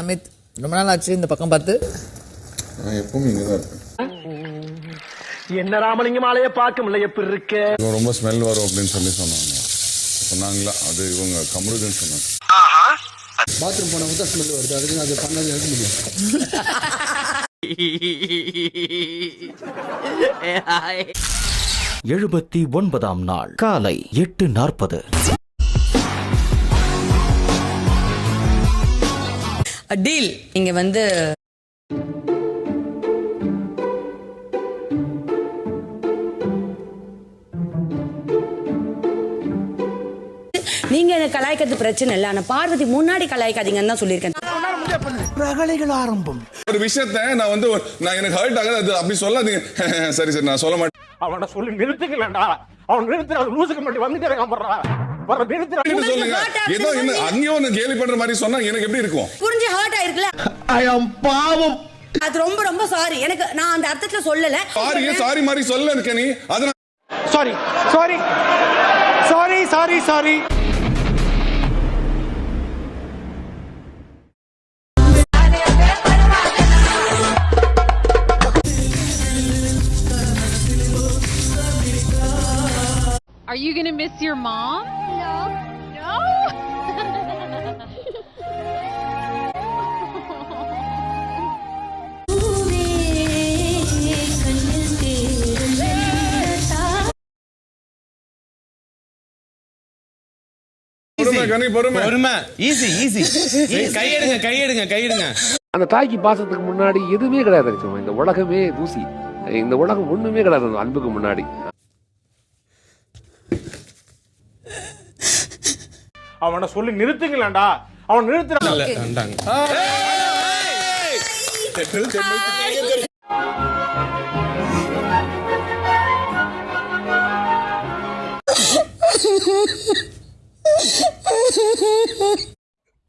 அமித் ரொம்ப நாள் ஆச்சு இந்த பக்கம் பார்த்து. நான் எப்பவும் இங்கே தான் இருப்பேன். என்ன ராமலிங்கமாலைய பார்க்க முடியல எப்படி இருக்க? இவன் ரொம்ப ஸ்மெல் வரும் அப்படின்னு சொல்லி சொன்னாங்க. சொன்னாங்களா? அது இவங்க கமருதுன்னு சொன்னாங்க. பாத்ரூம் போன தான் ஸ்மெல் வருது. அதுக்கு அது பண்ணது எடுக்க முடியும் எழுபத்தி ஒன்பதாம் நாள் காலை எட்டு நாற்பது. டீல் இங்க வந்து நீங்க என்ன கலாய்க்கிறது பிரச்சனை இல்லை. ஆனா பார்வதி முன்னாடி கலாய்க்காதீங்கன்னு தான் சொல்லியிருக்கேன். ஒரு விஷயத்த நான் வந்து ஒரு- நான் எனக்கு ஹர்ட் ஆகுது அது அப்படி சொல்லாதீங்க. சரி சரி நான் சொல்ல மாட்டேன். அவனை சொல்லி நிறுத்துக்கலடா. அவன் நிறுத்துற அது லூசுக்கு மட்டும் வந்துட்டே இருக்கான் போடுறா வர நிறுத்துற சொல்லுங்க. ஏதோ. அங்கேயும் கேலி பண்ற மாதிரி சொன்னா எனக்கு எப்படி இருக்கும்? புரிஞ்சு ஹர்ட் ஆயிருக்குல்ல? பாவம். அது ரொம்ப ரொம்ப சாரி எனக்கு நான் அந்த அர்த்தத்துல சொல்லல. சாரி சாரி மாதிரி சொல்ல இருக்க நீ அதனால sorry sorry sorry sorry sorry Are you gonna miss your mom? No. No? பொறுமை ஈஸி ஈஸி கையெடுங்க கையெடுங்க கையெடுங்க. அந்த தாய்க்கு பாசத்துக்கு முன்னாடி எதுவுமே கிடையாது இந்த உலகமே தூசி. இந்த உலகம் ஒண்ணுமே கிடையாது அன்புக்கு முன்னாடி. அவனை சொல்லி நிறுத்துங்களேன்டா. அவன் நிறுத்துற. வந்தாங்க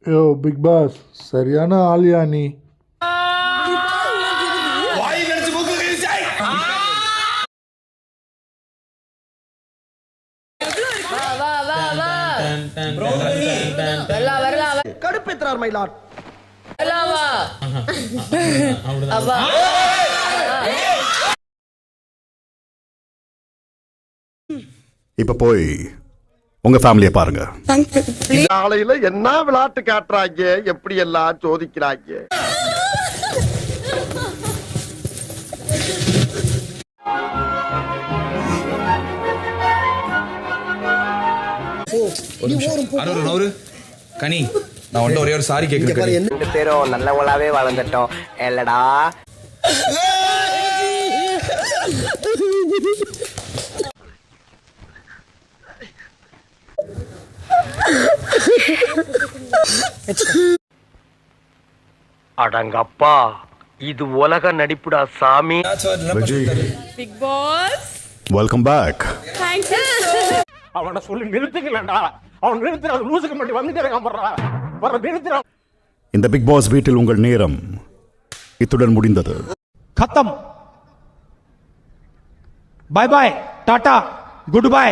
யோ பிக் பாஸ் சரியான ஆளியா நீ? கடுப்பேற்றார் மயிலாட் இப்ப போய் உங்க ஃபேமிலியை பாருங்க. காலையில என்ன விளையாட்டு காட்டுறாங்க? எப்படி எல்லாம் சோதிக்கிறாங்க? ஒரு நிமிஷம். அறுபது நூறு கனி நான் ஒரே ஒரு சாரி கேட்குறேன் ரெண்டு பேரும் நல்லவங்களாவே வளர்ந்துட்டோம் இல்லடா. அடங்கப்பா இது உலக நடிப்புடா சாமி. பிக் பாஸ் வெல்கம் பேக் அவனை சொல்லி நிறுத்துக்கலடா அவன் நிறுத்துறான் லூசுக்கு மட்டும் வந்துட்டே இருக்கான் போடுறான் நிறுத்துறான் இந்த பிக் பாஸ் வீட்டில் உங்கள் நேரம் இத்துடன் முடிந்தது. கத்தம். Bye bye ta-ta goodbye